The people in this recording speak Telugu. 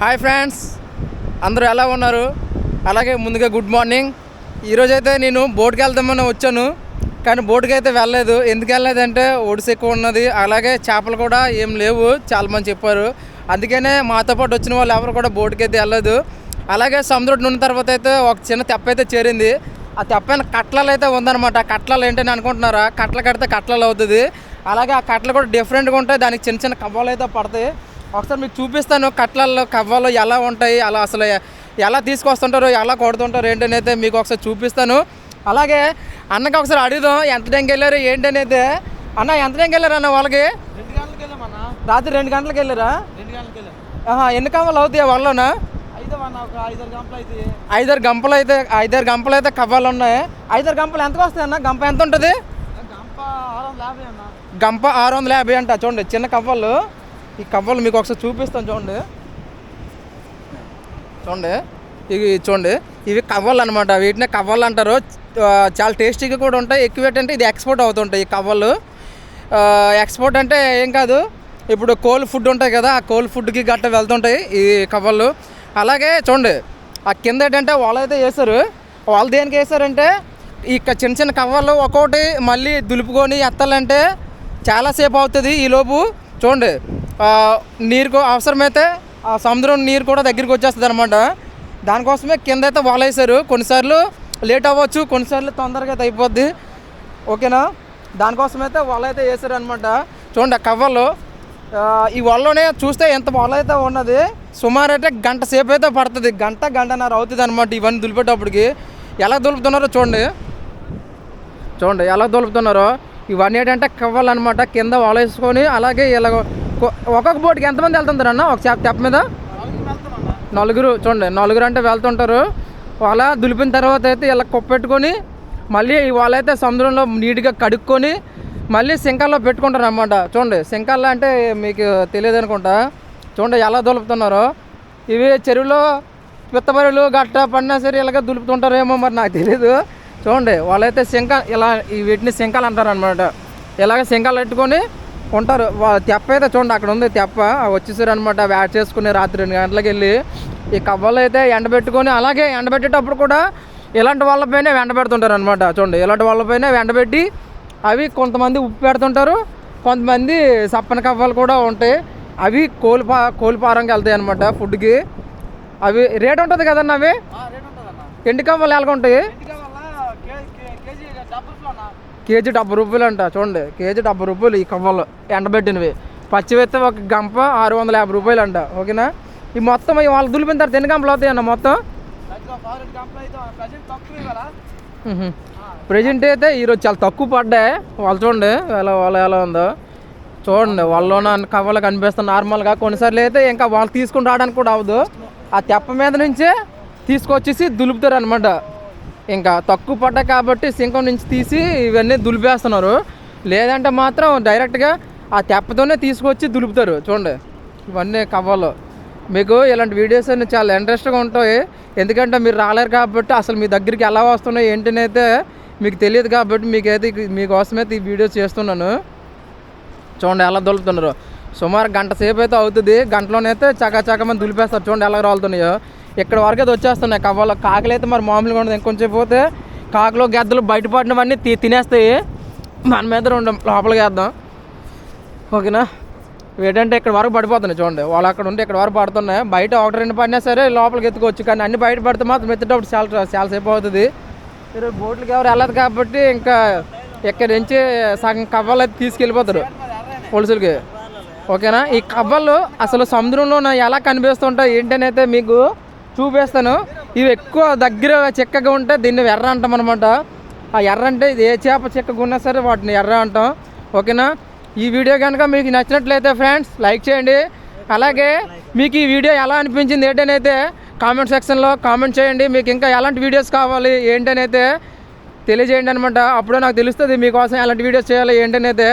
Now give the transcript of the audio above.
Hi friends. అందరూ ఎలా ఉన్నారు? అలాగే ముందుగా గుడ్ మార్నింగ్. ఈరోజైతే నేను బోట్కి వెళ్దామని వచ్చాను. కానీ బోట్కి అయితే వెళ్ళలేదు. ఎందుకు వెళ్ళలేదంటే ఒడిసి ఎక్కువ ఉన్నది. అలాగే చేపలు కూడా ఏం లేవు. చాలా మంది చెప్పారు. అందుకనే మాతో పాటు వచ్చిన వాళ్ళు ఎవరు కూడా బోట్కి అయితే వెళ్ళలేదు. అలాగే సముద్రం ఉన్న తర్వాత అయితే ఒక చిన్న తెప్ప అయితే చేరింది. ఆ తెప్పైన కట్లలు అయితే ఉందన్నమాట. కట్లలు ఏంటని అనుకుంటున్నారా? కట్ల కడితే కట్లలు అవుతుంది. అలాగే ఆ కట్టలు కూడా డిఫరెంట్గా ఉంటాయి. దానికి చిన్న చిన్న కవ్వాలు అయితే పడతాయి. ఒకసారి మీకు చూపిస్తాను కట్లల్లో కవ్వాలు ఎలా ఉంటాయి అలా అసలు ఎలా తీసుకొస్తుంటారు ఎలా కొడుతుంటారు ఏంటని అయితే మీకు ఒకసారి చూపిస్తాను. అలాగే అన్నకి ఒకసారి అడుగుదాం ఎంత టైంకి వెళ్ళారు ఏంటని అయితే అన్న ఎంత టైంకి వెళ్ళారు అన్న వాళ్ళకి? రెండు గంటలకు వెళ్ళామన్నా రాత్రి రెండు గంటలకు వెళ్ళారా? ఎన్ని కవ్వాలు అవుతాయి ఒక ఐదారు గంపలు అయితే ఐదారు గంపలు అయితే కవ్వాలు ఉన్నాయి. ఐదారు గంపలు ఎంతకు వస్తాయి అన్న? గంప ఎంత ఉంటుంది? గంప ఆరు వందల యాభై అన్న. గంప ఆరు వందల యాభై అంట చూడండి చిన్న కవ్వలు. ఈ కవ్వలు మీకు ఒకసారి చూపిస్తాను చూడండి. చూడండి. ఇవి చూడండి. ఇవి కవ్వలు అనమాట వీటినే కవ్వలు అంటారు. చాలా టేస్టీగా కూడా ఉంటాయి. ఎక్కువ ఏంటంటే ఇది ఎక్స్పోర్ట్ అవుతుంటాయి ఈ కవ్వలు. ఎక్స్పోర్ట్ అంటే ఏం కాదు. ఇప్పుడు కోల్ ఫుడ్ ఉంటాయి కదా ఆ కోల్ ఫుడ్కి గట్ట వెళ్తుంటాయి ఈ కవ్వలు. అలాగే చూడండి. ఆ కింద ఏంటంటే వాళ్ళు అయితే వేశారు. వాళ్ళు దేనికి వేశారంటే ఈ చిన్న చిన్న కవ్వలు ఒక్కొక్కటి మళ్ళీ దులుపుకొని ఎత్తాలంటే చాలాసేపు అవుతుంది ఈలోపు చూడండి. నీరు నీరుకు అవసరమైతే ఆ సముద్రం నీరు కూడా దగ్గరికి వచ్చేస్తుంది అనమాట దానికోసమే కింద అయితే వాలేసారు కొన్నిసార్లు లేట్ అవ్వచ్చు కొన్నిసార్లు తొందరగా అయితే అయిపోద్ది. ఓకేనా? దానికోసం అయితే వల అయితే వేసారు అనమాట చూడండి ఆ కవ్వలు ఈ వలలోనే చూస్తే ఎంత వల అయితే ఉన్నది సుమారు అయితే గంట సేపు అయితే పడుతుంది. గంట గంటన్నర అవుతుంది అనమాట ఇవన్నీ దులిపేటప్పటికి. ఎలా దులుపుతున్నారో చూడండి. చూడండి ఎలా దులుపుతున్నారో. ఇవన్నీ ఏంటంటే కవ్వలు అనమాట కింద వల వేసుకొని అలాగే ఇలా ఒక్కొక్క బోట్కి ఎంతమంది వెళ్తుంటారు అన్న? ఒక చేప తెప్ప మీద? నలుగురు చూడండి. నలుగురు అంటే వెళ్తుంటారు. వాళ్ళ దులిపిన తర్వాత అయితే ఇలా కుప్పెట్టుకొని మళ్ళీ వాళ్ళైతే సముద్రంలో నీట్గా కడుక్కొని మళ్ళీ సింకాల్లో పెట్టుకుంటారు అన్నమాట చూడండి. సింకాల్లో అంటే మీకు తెలియదు అనుకుంటా. చూడండి ఎలా దులుపుతున్నారో. ఇవి చెరువులో పిత్తబరులు గట్ట పడినా సరే ఇలాగ దులుపుతుంటారేమో మరి నాకు తెలియదు చూడండి. వాళ్ళైతే సింక ఇలా వీటిని సింకాలు అంటారు అనమాట ఇలాగ సింకాలు పెట్టుకొని ఉంటారు. తెప్ప అయితే చూడండి అక్కడ ఉంది తెప్ప. వచ్చేసారు అనమాట వ్యాట్ చేసుకుని రాత్రి రెండు గంటలకు వెళ్ళి. ఈ కవ్వలు అయితే ఎండబెట్టుకొని అలాగే ఎండబెట్టేటప్పుడు కూడా ఇలాంటి వాళ్ళపైనే ఎండబెడుతుంటారు అనమాట చూడండి ఇలాంటి వాళ్ళపైనే ఎండబెట్టి అవి కొంతమంది ఉప్పు పెడుతుంటారు. కొంతమంది సప్పన కవ్వలు కూడా ఉంటాయి. అవి కోలిపా కోలిపారంకి వెళ్తాయి అనమాట ఫుడ్కి అవి రేట్ ఉంటుంది కదన్న అవి? ఎండు కవ్వలు ఎలాగ ఉంటాయి కేజీ డెబ్బై రూపాయలు అంట చూడండి. కేజీ డెబ్బై రూపాయలు ఈ కవ్వలు ఎండబెట్టినవి. పచ్చివెత్తే ఒక గంప ఆరు వందల యాభై రూపాయలు అంట ఓకేనా? ఈ మొత్తం ఈ వాళ్ళు దులిపిన తర్వాత ఎన్ని గంపలు అవుతాయి అన్న మొత్తం? అయితే ప్రజెంట్ తక్కువ ప్రజెంట్ అయితే ఈరోజు చాలా తక్కువ పడ్డాయి. వాళ్ళు చూడండి ఎలా వాళ్ళు ఎలా ఉందో. చూడండి వాళ్ళలోన కవ్వలు కనిపిస్తుంది నార్మల్గా కొన్నిసార్లు అయితే ఇంకా వాళ్ళు తీసుకుని రావడానికి కూడా అవ్వదు. ఆ తెప్ప మీద నుంచే తీసుకొచ్చేసి దులుపుతారు అనమాట ఇంకా తక్కువ పడ్డ కాబట్టి సింకం నుంచి తీసి ఇవన్నీ దులిపేస్తున్నారు. లేదంటే మాత్రం డైరెక్ట్గా ఆ తెప్పతోనే తీసుకొచ్చి దులుపుతారు. చూడండి ఇవన్నీ కవ్వలు. మీకు ఇలాంటి వీడియోస్ అన్ని చాలా ఇంట్రెస్ట్గా ఉంటాయి. ఎందుకంటే మీరు రాలేరు కాబట్టి అసలు మీ దగ్గరికి ఎలా వస్తున్నాయి ఏంటని అయితే మీకు తెలియదు కాబట్టి మీకైతే మీకోసమైతే ఈ వీడియోస్ చేస్తున్నాను. చూడండి ఎలా దులుపుతున్నారు. సుమారు గంట సేపు అయితే అవుతుంది. గంటలోనైతే చకా దులిపేస్తారు. చూడండి ఎలా రాలుతున్నాయో. ఇక్కడ వరకు అయితే వచ్చేస్తున్నాయి. కవ్వలు కాకలు అయితే మరి మామూలుగా ఉండదు. ఇంకొంచెం పోతే కాకులు గద్దలు బయటపడినవన్నీ తి తినేస్తాయి. మన మీద రెండు లోపలికి వేద్దాం. ఓకేనా? ఏంటంటే ఇక్కడ వరకు పడిపోతున్నాయి చూడండి. వాళ్ళు అక్కడ ఉంటే ఇక్కడ వరకు పడుతున్నాయి. బయట ఒకటి రెండు పడినా సరే లోపలికి ఎత్తుకోవచ్చు. కానీ అన్ని బయట పడితే మాత్రం ఎత్తేటప్పుడు చాలా చాలా సేపు అవుతుంది. ఈరోజు బోట్లకి ఎవరు వెళ్ళదు కాబట్టి ఇంకా ఇక్కడ నుంచి సగం కవ్వలు అయితే తీసుకెళ్ళిపోతారు పోలీసులకి. ఓకేనా? ఈ కవ్వలు అసలు సముద్రంలో ఎలా కనిపిస్తుంటాయి? ఏంటనైతే మీకు చూపిస్తాను. ఇవి ఎక్కువ దగ్గర చిక్కగా ఉంటే దీన్ని ఎర్ర అంటాం అనమాట ఆ ఎర్ర అంటే ఇది ఏ చేప చిక్కగా ఉన్నా సరే వాటిని ఎర్ర అంటాం. ఓకేనా? ఈ వీడియో కనుక మీకు నచ్చినట్లయితే ఫ్రెండ్స్ లైక్ చేయండి. అలాగే మీకు ఈ వీడియో ఎలా అనిపించింది ఏంటనైతే కామెంట్ సెక్షన్లో కామెంట్ చేయండి. మీకు ఇంకా ఎలాంటి వీడియోస్ కావాలి ఏంటనైతే తెలియజేయండి అనమాట అప్పుడే నాకు తెలుస్తుంది మీకోసం ఎలాంటి వీడియోస్ చేయాలి ఏంటనైతే